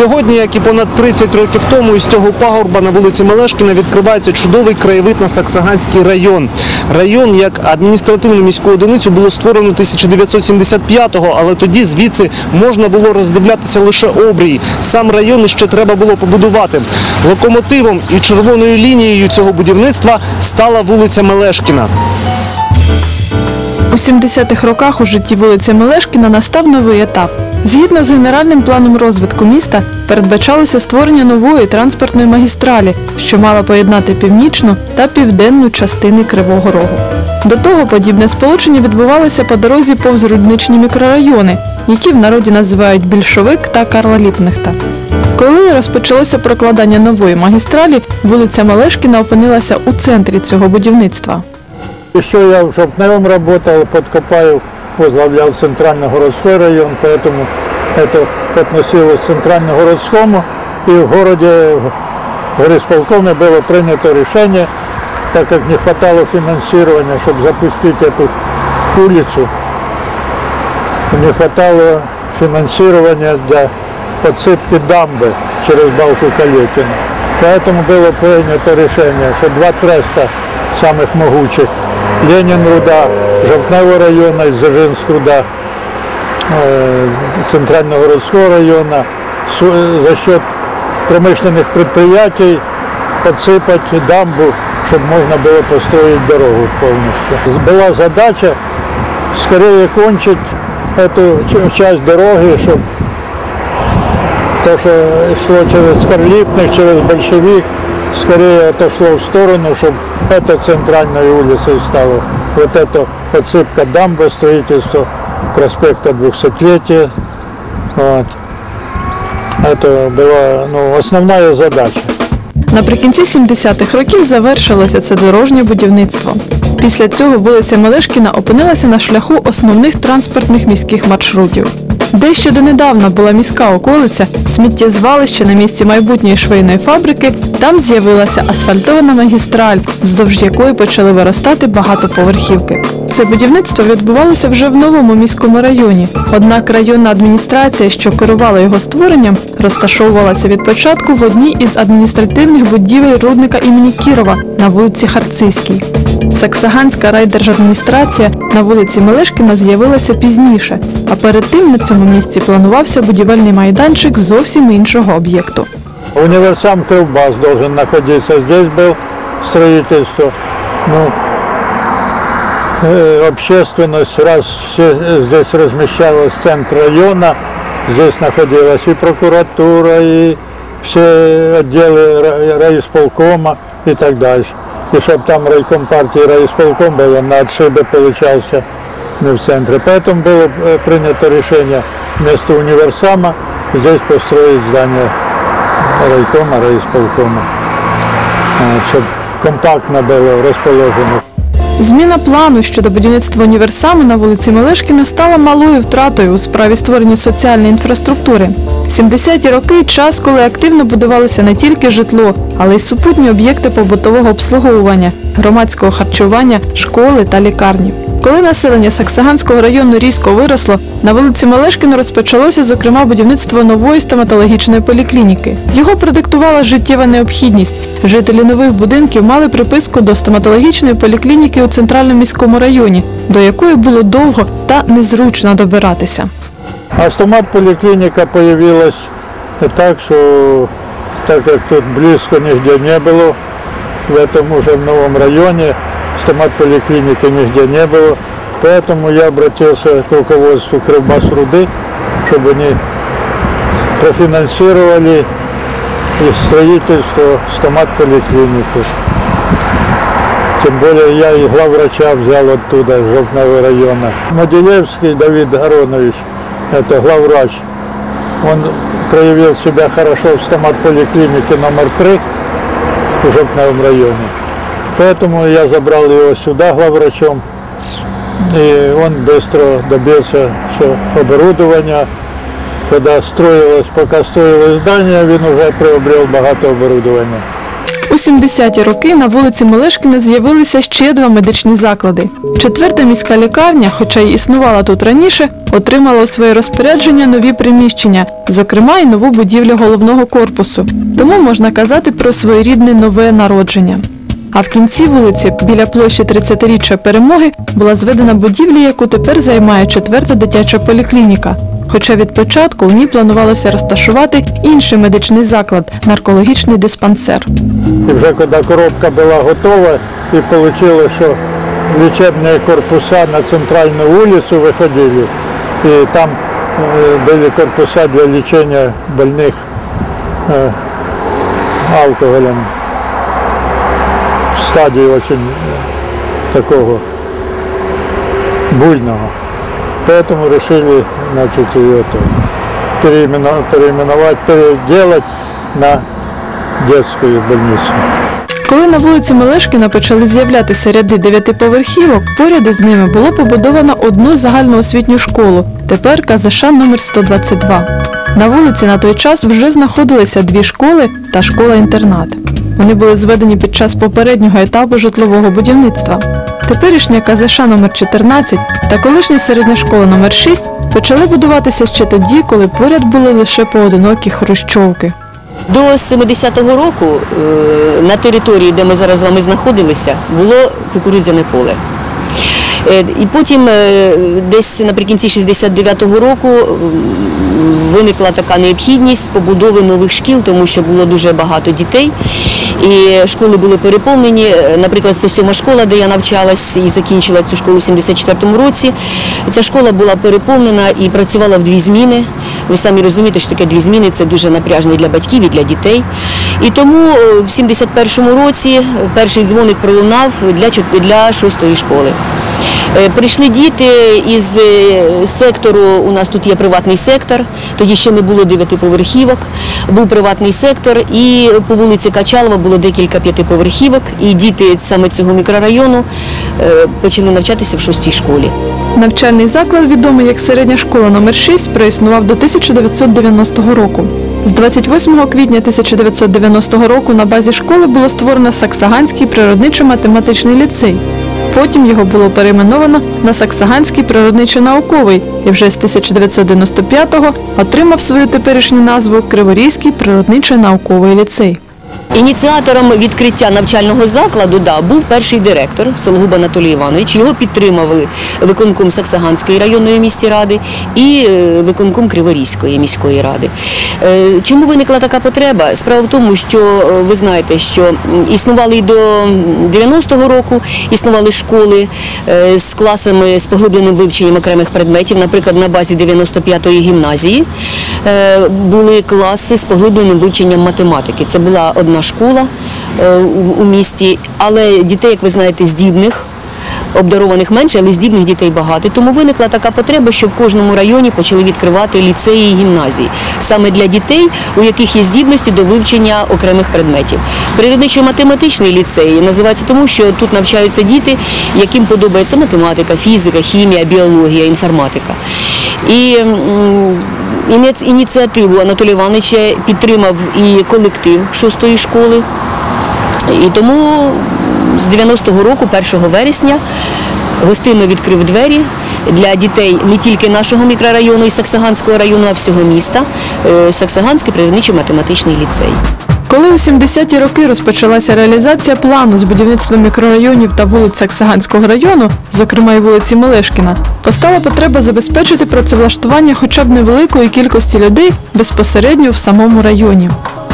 Сьогодні, як і понад 30 років тому, із цього пагорба на вулиці Мелешкіна відкривається чудовий краєвид на Саксаганський район. Район як адміністративну міську одиницю було створено 1975-го, але тоді звідси можна було роздивлятися лише обрії. Сам район іще треба було побудувати. Локомотивом і червоною лінією цього будівництва стала вулиця Мелешкіна. У 70-х роках у житті вулиці Мелешкіна настав новий етап. Згідно з генеральним планом розвитку міста передбачалося створення нової транспортної магістралі, що мала поєднати північну та південну частини Кривого Рогу. До того подібне сполучення відбувалося по дорозі повз рудничні мікрорайони, які в народі називають Більшовик та Карла Ліпнехта. Коли розпочалося прокладання нової магістралі, вулиця Мелешкіна опинилася у центрі цього будівництва. Еще я в Шапневом работал, под Копаев возглавлял центральный городской район, поэтому это относилось к центрально-городскому. И в городе, в горисполкоме было принято решение, так как не хватало финансирования, чтобы запустить эту улицу, не хватало финансирования для подсыпки дамбы через балку Калетина. Поэтому было принято решение, что два треста самых могучих Ленин руда, Жовтневого района и Зажинск руда э, Центрального городского района с- за счет промышленных предприятий подсыпать дамбу, чтобы можно было построить дорогу полностью. Была задача скорее кончить эту ч- часть дороги, чтобы то, что шло через Скорлипных, через Большевик, скорее отошло в сторону, чтобы это центральной улицей стало. Вот это подсыпка дамбы, строительство проспекта 200-летия. Вот. Это была ну, основная задача. Наприкінці 70-х років завершилося це дорожнє будівництво. Після цього вулиця Мелешкіна опинилася на шляху основних транспортних міських маршрутів. Де ще донедавна була міська околиця, сміттєзвалище на місці майбутньої швейної фабрики, там з'явилася асфальтована магістраль, вздовж якої почали виростати багатоповерхівки. Це будівництво відбувалося вже в новому міському районі. Однак районна адміністрація, що керувала його створенням, розташовувалася від початку в одній із адміністративних будівель рудника імені Кірова на вулиці Харцизькій. Саксаганська райдержадміністрація на вулиці Мелешкіна з'явилася пізніше, а перед тим на цьому місці планувався будівельний майданчик зовсім іншого об'єкту. Универсам Кривбас должен находиться. Здесь был строительство. Ну, э, общественность, раз все здесь размещалась центр района, здесь находилась и прокуратура, и все отделы ра- райисполкома и так дальше. И чтобы там райком партии райисполком был, он на отшибе получался не в центре. Поэтому было э, принято решение вместо универсама здесь построить здание райкома, райисполкома, щоб компактно було розположено. Зміна плану щодо будівництва універсаму на вулиці Мелешкіна стала малою втратою у справі створення соціальної інфраструктури. 70-ті роки час, коли активно будувалося не тільки житло, але й супутні об'єкти побутового обслуговування, громадського харчування, школи та лікарні. Коли населення Саксаганського району різко виросло, на вулиці Мелешкіна розпочалося зокрема будівництво нової стоматологічної поліклініки. Його продиктувала життєва необхідність. Жителі нових будинків мали приписку до стоматологічної поліклініки у центральному міському районі, до якої було довго та незручно добиратися. А стомат поліклініка появилась так, що так як тут близько нігде не було, в этом уже в новом районе стомат поликлиники нигде не было. Поэтому я обратился к руководству Кривбас Руды, чтобы они профинансировали и строительство стомат поликлиники. Тем более я и главврача взял оттуда, из Жовтного района. Могилевский Давид Аронович, это главврач, он проявил себя хорошо в стомат-поликлинике номер 3 в Жовтновом районе. Поэтому я забрал его сюда главврачом. И он быстро добился что оборудования. Когда строилось, пока строилось здание, он уже приобрел багато оборудования. У 70-ті роки на вулиці Мелешкіна з'явилися ще два медичні заклади. Четверта міська лікарня, хоча й існувала тут раніше, отримала у своє розпорядження нові приміщення, зокрема й нову будівлю головного корпусу. Тому можна казати про своєрідне нове народження. А в кінці вулиці, біля площі 30-річчя перемоги, була зведена будівля, яку тепер займає четверта дитяча поліклініка. Хоча від початку в ній планувалося розташувати інший медичний заклад наркологічний диспансер. И уже когда коробка была готова, и получилось, что лечебные корпуса на центральную улицу выходили, и там э, были корпуса для лечения больных э, алкоголем в стадии очень такого буйного. Поэтому решили значит, ее на детскую больницу. Коли на вулиці Мелешкіна почали з'являтися ряди дев'ятиповерхівок, поряд із ними було побудовано одну загальноосвітню школу, тепер КЗШ номер 122. На вулиці на той час вже знаходилися дві школи та школа-інтернат. Вони були зведені під час попереднього етапу житлового будівництва. Теперішня КЗШ номер 14 та колишня середня школа номер 6 почали будуватися ще тоді, коли поряд були лише поодинокі хрущовки. До 70-го року е, на території, де ми зараз з вами знаходилися, було кукурудзяне поле. Е, І потім е, десь наприкінці 69-го року виникла така необхідність побудови нових шкіл, тому що було дуже багато дітей. І школи були переповнені. Е, Наприклад, 107 школа, де я навчалась і закінчила цю школу у 74-му році. Ця школа була переповнена і працювала в дві зміни. Ви самі розумієте, що таке дві зміни це дуже напряжно і для батьків, і для дітей. І тому в 71-му році перший дзвоник пролунав для, для шостої школи. Е, Прийшли діти із е, сектору, у нас тут є приватний сектор, тоді ще не було дев'ятиповерхівок, був приватний сектор, і по вулиці Качалова було декілька п'ятиповерхівок, і діти саме цього мікрорайону е, почали навчатися в шостій школі. Навчальний заклад, відомий як середня школа номер 6 проіснував до 1990 року. З 28 квітня 1990 року на базі школи було створено Саксаганський природничо-математичний ліцей. Потім його було перейменовано на Саксаганський природничо-науковий і вже з 1995-го отримав свою теперішню назву Криворізький природничо-науковий ліцей. Ініціатором відкриття навчального закладу да, був перший директор Сологуб Анатолій Іванович. Його підтримували виконком Саксаганської районної міської ради і е, виконком Криворізької міської ради. Е, Чому виникла така потреба? Справа в тому, що е, ви знаєте, що існували і до 90-го року, існували школи з класами з поглибленим вивченням окремих предметів, наприклад, на базі 95-ї гімназії були класи з поглибленим вивченням математики. Це була одна школа е, у- місті, але дітей, як ви знаєте, здібних. Обдарованих менше, але здібних дітей багато. Тому виникла така потреба, що в кожному районі почали відкривати ліцеї і гімназії саме для дітей, у яких є здібності до вивчення окремих предметів. Природничо-математичний ліцей називається тому, що тут навчаються діти, яким подобається математика, фізика, хімія, біологія, інформатика. І ініціативу Анатолія Івановича підтримав і колектив шостої школи. І тому з 90-го року, 1 вересня, гостинно відкрив двері для дітей не тільки нашого мікрорайону і Саксаганського району, а всього міста. е, Саксаганський природничо-математичний ліцей. Коли у 70-ті роки розпочалася реалізація плану з будівництва мікрорайонів та вулиць Саксаганського району, зокрема і вулиці Мелешкіна, постала потреба забезпечити працевлаштування хоча б невеликої кількості людей безпосередньо в самому районі.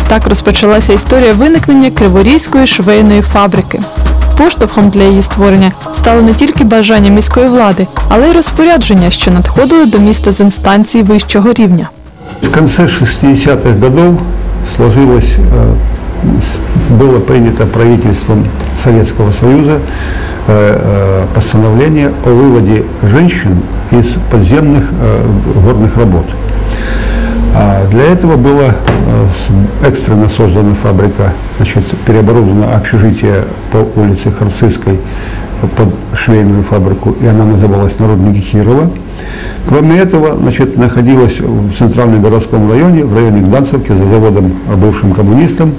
Так розпочалася історія виникнення Криворізької швейної фабрики. Поштовхом для її створення стало не тільки бажання міської влади, але й розпорядження, що надходили до міста з інстанцій вищого рівня. В конце 60-х годов сложилось, э, было принято правительством Советского Союза э, э, постановление о выводе женщин из подземных горных работ. А Для этого была экстренно создана фабрика, значит, переоборудовано общежитие по улице Харцизской под швейную фабрику, и она называлась Народники Кирова. Кроме этого, значит, находилась в центральном городском районе, в районе Гданцевки, за заводом э, бывшим коммунистом,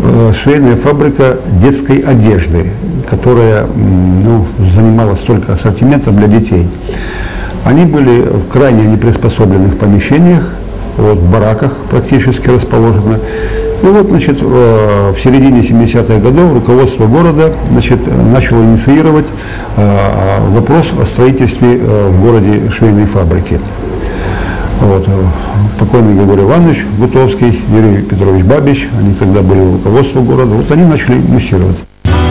э, швейная фабрика детской одежды, которая ну, занималась только ассортиментом для детей. Они были в крайне неприспособленных помещениях, вот, в бараках практически расположены. И вот, значит, э, в середине 70-х годов руководство города значит, начало инициировать э, вопрос о строительстве э, в городе швейной фабрики. Вот, э, покойный Григорий Иванович Гутовский, Юрий Петрович Бабич, они тогда были у руководства города, вот они начали муссировать.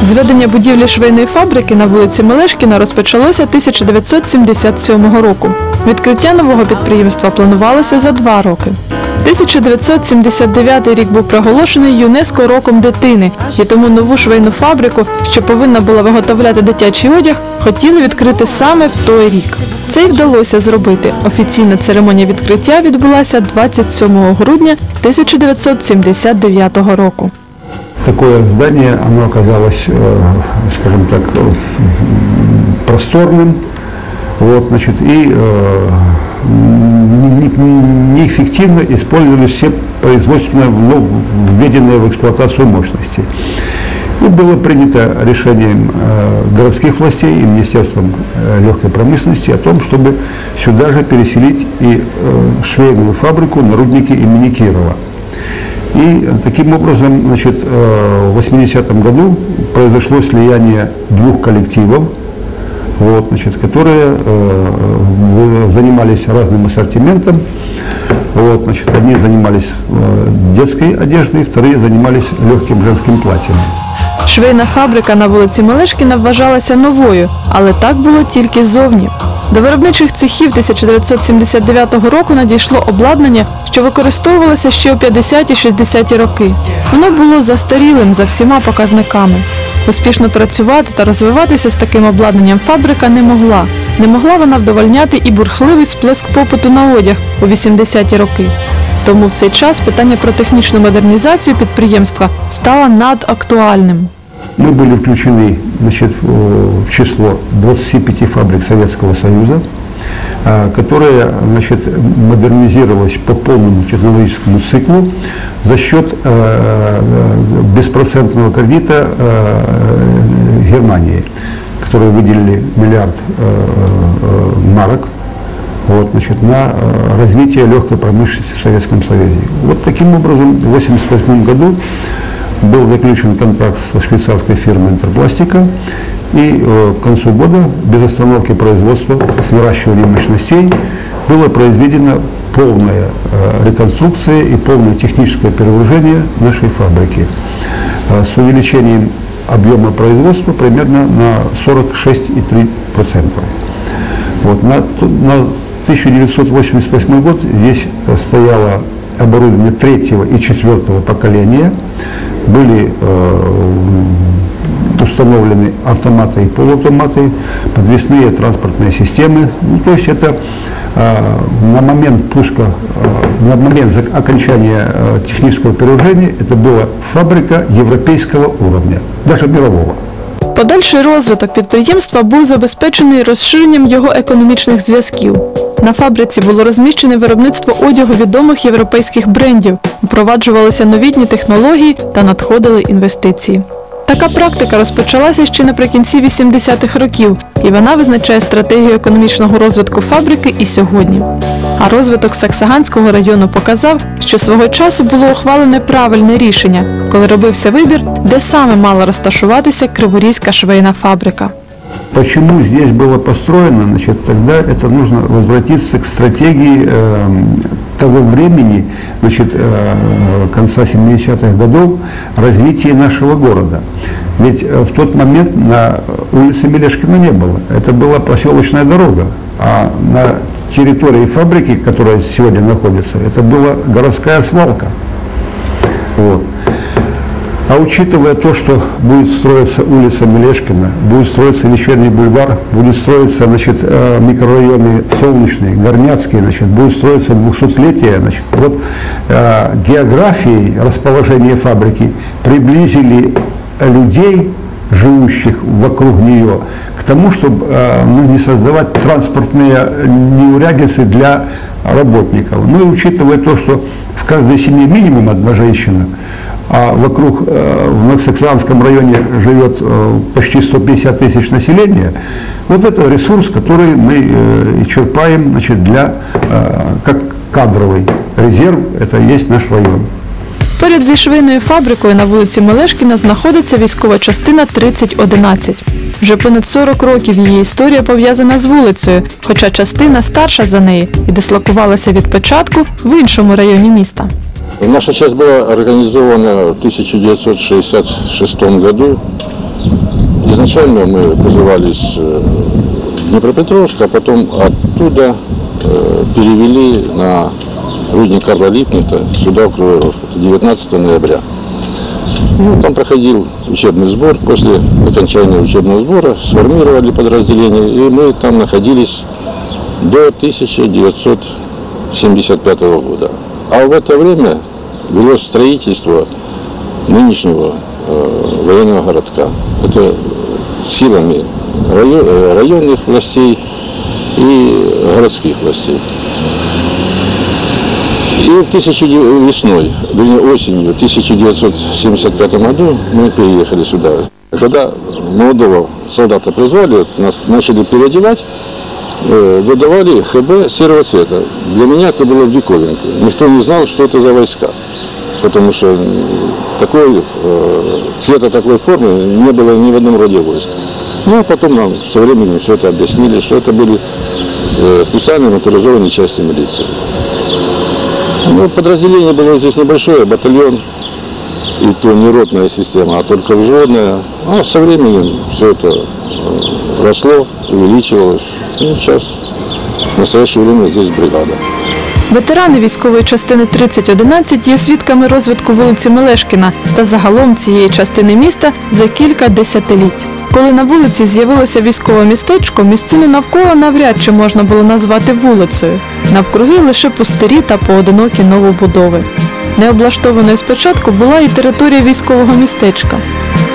Зведення будівлі швейної фабрики на вулиці Мелешкіна розпочалося 1977 року. Відкриття нового підприємства планувалося за два роки. 1979 рік був проголошений ЮНЕСКО роком дитини, і тому нову швейну фабрику, що повинна була виготовляти дитячий одяг, хотіли відкрити саме в той рік. Це й вдалося зробити. Офіційна церемонія відкриття відбулася 27 грудня 1979 року. Такое здание, оно оказалось, э, скажем так, э, просторным, вот, значит, и э, не- не- неэффективно использовались все производственно введенные в эксплуатацию мощности. И было принято решением э, городских властей и Министерством э, легкой промышленности о том, чтобы сюда же переселить и э, швейную фабрику на руднике имени Кирова. И таким образом, значит, в 80-м году произошло слияние двух коллективов, вот, значит, которые э, в- занимались разным ассортиментом. Вот, значит, одни занимались э, детской одеждой, вторые занимались легким женским платьем. Швейна фабрика на вулиці Мелешкіна вважалася новою, але так було тільки зовні. До виробничих цехів 1979 року надійшло обладнання, що використовувалося ще у 50-60-ті роки. Воно було застарілим за всіма показниками. Успішно працювати та розвиватися з таким обладнанням фабрика не могла. Не могла вона вдовольняти і бурхливий сплеск попиту на одяг у 80-ті роки. Тому в цей час питання про технічну модернізацію підприємства стало надактуальним. Мы были включены значит, в в число 25 фабрик Советского Союза, А, которые значит, модернизировались по полному технологическому циклу за счет э, беспроцентного кредита э, Германии, которые выделили миллиард марок вот, значит, на развитие легкой промышленности в Советском Союзе. Вот таким образом в 1988 году был заключен контракт со швейцарской фирмой Интерпластика, и э, к концу года без остановки производства с выращиванием мощностей было произведено полная э, реконструкция и полное техническое перевооружение нашей фабрики э, с увеличением объема производства примерно на 46,3%. Вот, на, на 1988 год здесь стояло оборудование третьего и четвертого поколения. Были э, установлены автоматы и полуавтоматы, подвесные транспортные системы. Ну, то есть это э, на момент пуска, э, на момент зак- окончания э, технического перевооружения это была фабрика европейского уровня, даже мирового. Подальший розвиток підприємства був забезпечений розширенням його економічних зв'язків. На фабриці було розміщене виробництво одягу відомих європейських брендів, впроваджувалися новітні технології та надходили інвестиції. Така практика розпочалася ще наприкінці 80-х років, і вона визначає стратегію економічного розвитку фабрики і сьогодні. А розвиток Саксаганського району показав, що свого часу було ухвалене правильне рішення, коли робився вибір, де саме мала розташуватися Криворізька швейна фабрика. Почему здесь было построено, значит, тогда это нужно возвратиться к стратегии э, того времени, значит, э, конца 70-х годов развития нашего города. Ведь э, в тот момент на улице Мелешкина не было. Это была проселочная дорога. А на территории фабрики, которая сегодня находится, это была городская свалка. Вот. А учитывая то, что будет строиться улица Мелешкина, будет строиться вечерний бульвар, будет строиться значит, э, микрорайоны Солнечный, Горняцкий, значит, будет строиться 200-летие, значит, вот э, географией расположения фабрики приблизили людей живущих вокруг нее, к тому, чтобы э, ну, не создавать транспортные неурядицы для работников. Ну и учитывая то, что в каждой семье минимум одна женщина, а вокруг э, в Новосаксанском районе живет э, почти 150 тысяч населения, вот это ресурс, который мы э, и черпаем значит, для, как кадровый резерв, это и есть наш район. Поряд зі швейною фабрикою на вулиці Мелешкіна знаходиться військова частина 3011. Вже понад 40 років її історія пов'язана з вулицею, хоча частина старша за неї і дислокувалася від початку в іншому районі міста. Наша часть была организована в 1966 году. Изначально мы вызывались э, в Днепропетровск, а потом оттуда э, перевели на рудник Карла Липнита сюда в Кривой Рог. Это 19 ноября. Ну, там проходил учебный сбор. После окончания учебного сбора сформировали подразделение, и мы там находились до 1975 года. А в это время велось строительство нынешнего э, военного городка. Это силами райо- э, районных властей и городских властей. И в 1000 весной, вернее осенью 1975 году мы переехали сюда. Когда молодого солдата призвали, нас начали переодевать, э, выдавали ХБ серого цвета. Для меня это было в диковинке. Никто не знал, что это за войска. Потому что такой, э, цвета такой формы не было ни в одном роде войск. Ну, а потом нам со временем все это объяснили, что это были э, специальные моторизованные части милиции. Ну, подразделение было здесь небольшое, батальон, и то не ротная система, а только взводная. А со временем все это э, росло, увеличивалось. И сейчас в настоящее время здесь бригада. Ветерани військової частини 3011 є свідками розвитку вулиці Мелешкіна та загалом цієї частини міста за кілька десятиліть. Коли на вулиці з'явилося військове містечко, місцину навколо навряд чи можна було назвати вулицею. Навкруги лише пустирі та поодинокі новобудови. Необлаштованою спочатку була і територія військового містечка.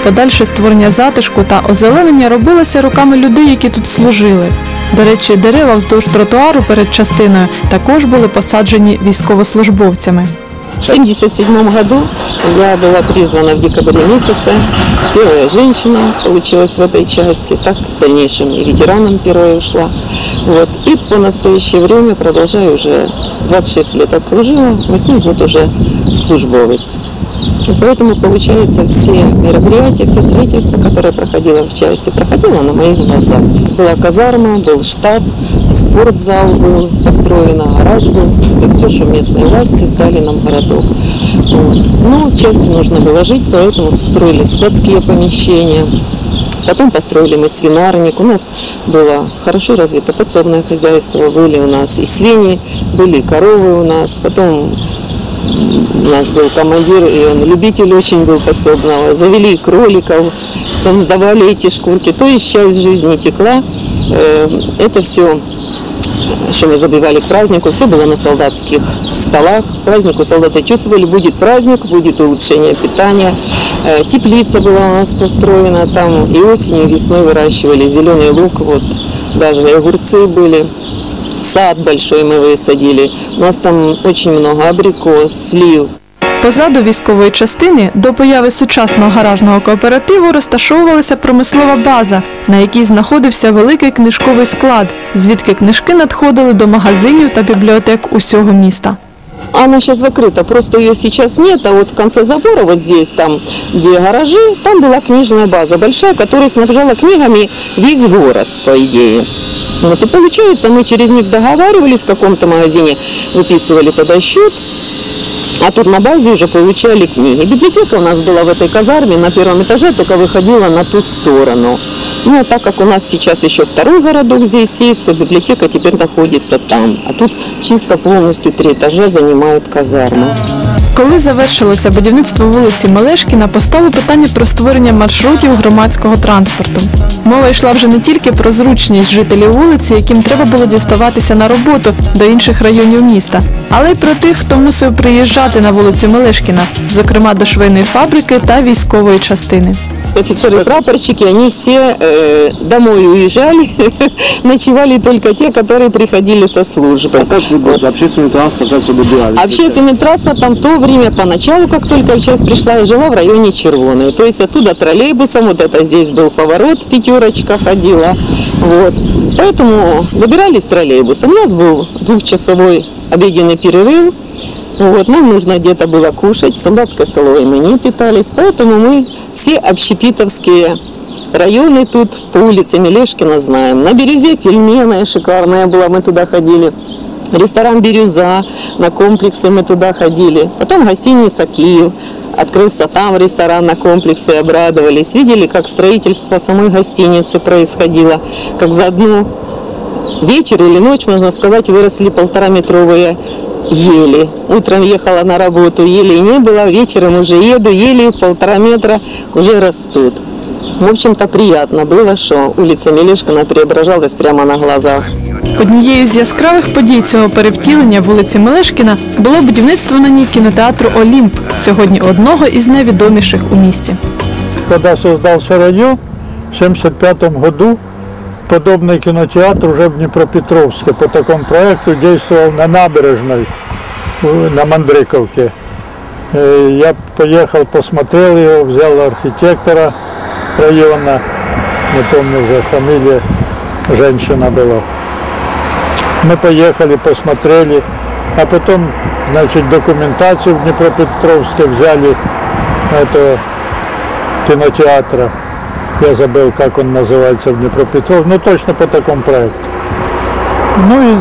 Подальше створення затишку та озеленення робилося руками людей, які тут служили. До речі, дерева вздовж тротуару перед частиною також були посаджені військовослужбовцями. В 1977 году я была призвана в декабре месяце. Первая женщина получилась в этой части, так в дальнейшем и ветераном первая ушла. Вот. И по настоящее время продолжаю уже 26 лет отслужила, 8 год уже службовец. И поэтому, получается, все мероприятия, все строительство, которое проходило в части, проходило на моих глазах. Была казарма, был штаб, спортзал был построен, гараж был. Это все, что местные власти сдали нам городок. Вот. В части нужно было жить, поэтому строили складские помещения. Потом построили мы свинарник. У нас было хорошо развито подсобное хозяйство. Были у нас и свиньи, были и коровы у нас. Потом у нас был командир, и он любитель очень был подсобного. Завели кроликов, потом сдавали эти шкурки. То есть часть жизни текла. Э, Это все, что мы забивали к празднику, все было на солдатских столах. К празднику солдаты чувствовали, будет праздник, будет улучшение питания. Э, Теплица была у нас построена там, и осенью, весной выращивали зеленый лук, вот даже огурцы были. Сад большой мы высадили. У нас там очень много абрикос, слив. Позаду військової частини до появи сучасного гаражного кооперативу розташовувалася промислова база, на якій знаходився великий книжковий склад, звідки книжки надходили до магазинів та бібліотек усього міста. Она сейчас закрыта, просто ее сейчас нет, а вот в конце забора, вот здесь, там, где гаражи, там была книжная база большая, которая снабжала книгами весь город, по идее. Вот, и получается, мы через них договаривались в каком-то магазине, выписывали тогда счет, а тут на базе уже получали книги. Библиотека у нас была в этой казарме на первом этаже, только выходила на ту сторону. Ну, а так как у нас сейчас еще второй городок здесь есть, то библиотека теперь находится там. А тут чисто полностью три этажа занимает казарма. Коли завершилося будівництво вулиці Мелешкіна, постало питання про створення маршрутів громадського транспорту. Мова йшла вже не тільки про зручність жителів вулиці, яким треба було діставатися на роботу до інших районів міста, але й про тих, хто мусив приїжджати на вулицю Мелешкіна, зокрема до швейної фабрики та військової частини. Офицеры-прапорщики, они все э, домой уезжали, ночевали только те, которые приходили со службы. Как вы общественный транспорт, как вы добирались? Общественным транспортом в то время, поначалу, как только в часть пришла, я жила в районе Червоной. То есть оттуда троллейбусом, вот это здесь был поворот, пятерочка ходила. Вот. Поэтому добирались троллейбусом. У нас был двухчасовой обеденный перерыв. Вот, нам нужно где-то было кушать. В солдатской столовой мы не питались. Поэтому мы все общепитовские районы тут по улице Мелешкина знаем. На Бирюзе пельменная шикарная была, мы туда ходили. Ресторан «Бирюза», на комплексы мы туда ходили. Потом гостиница «Киев». Открылся там ресторан на комплексе, обрадовались. Видели, как строительство самой гостиницы происходило. Как за одну вечер или ночь, можно сказать, выросли полтораметровые ели. Утром ехала на работу, елей не было, вечером уже еду, ели полтора метра уже растут. В общем-то, приятно было, что улица Мелешкина преображалась прямо на глазах. Однією з яскравих подій цього перевтілення вулиці Мелешкіна було будівництво на ній кінотеатру Олімп, сьогодні одного із найвідоміших у місті. Когда создался район, в 1975 году подобный кинотеатр уже в Днепропетровске по такому проекту действовал на набережной, э, на Мандриковке. Э, Я поехал, посмотрел его, взял архитектора района, не помню уже фамилия, женщина была. Мы поехали, посмотрели, а потом, значит, документацию в Днепропетровске взяли этого кинотеатра. Я забыл, как он называется в Днепропетровске, ну точно по такому проекту. Ну и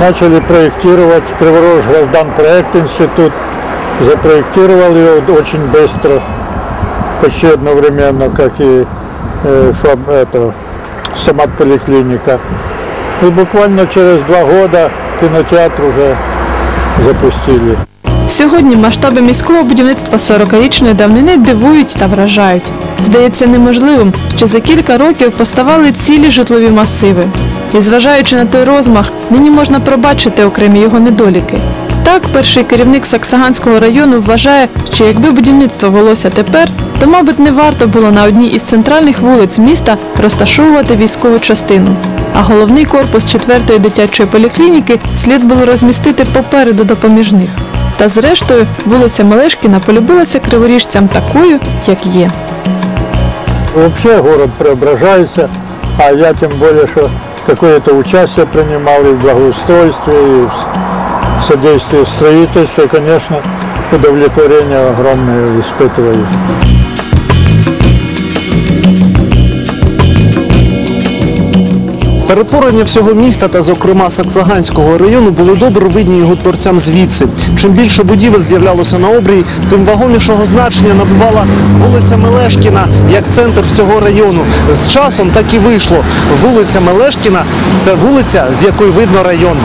начали проектировать. Криворож граждан проект институт запроектировал его очень быстро, почти одновременно, как и э, это, стомат-поликлиника. И буквально через два года кинотеатр уже запустили. Сьогодні масштаби міського будівництва 40-річної давнини дивують та вражають. Здається неможливим, що за кілька років поставали цілі житлові масиви. І зважаючи на той розмах, нині можна пробачити окремі його недоліки. Так, перший керівник Саксаганського району вважає, що якби будівництво велося тепер, то, мабуть, не варто було на одній із центральних вулиць міста розташовувати військову частину. А головний корпус 4-ї дитячої поліклініки слід було розмістити попереду допоміжних. Та зрештою, вулиця Мелешкіна полюбилася криворіжцям такою, як є. Вообще город преображается, а я тем более, что какое-то участие принимал и в благоустройстве, и в с- содействии строительству, и, конечно, удовлетворение огромное испытываю. Перетворення всього міста та, зокрема, Саксаганського району було добре видні його творцям звідси. Чим більше будівель з'являлося на обрії, тим вагомішого значення набувала вулиця Мелешкіна як центр цього району. З часом так і вийшло. Вулиця Мелешкіна це вулиця, з якої видно район.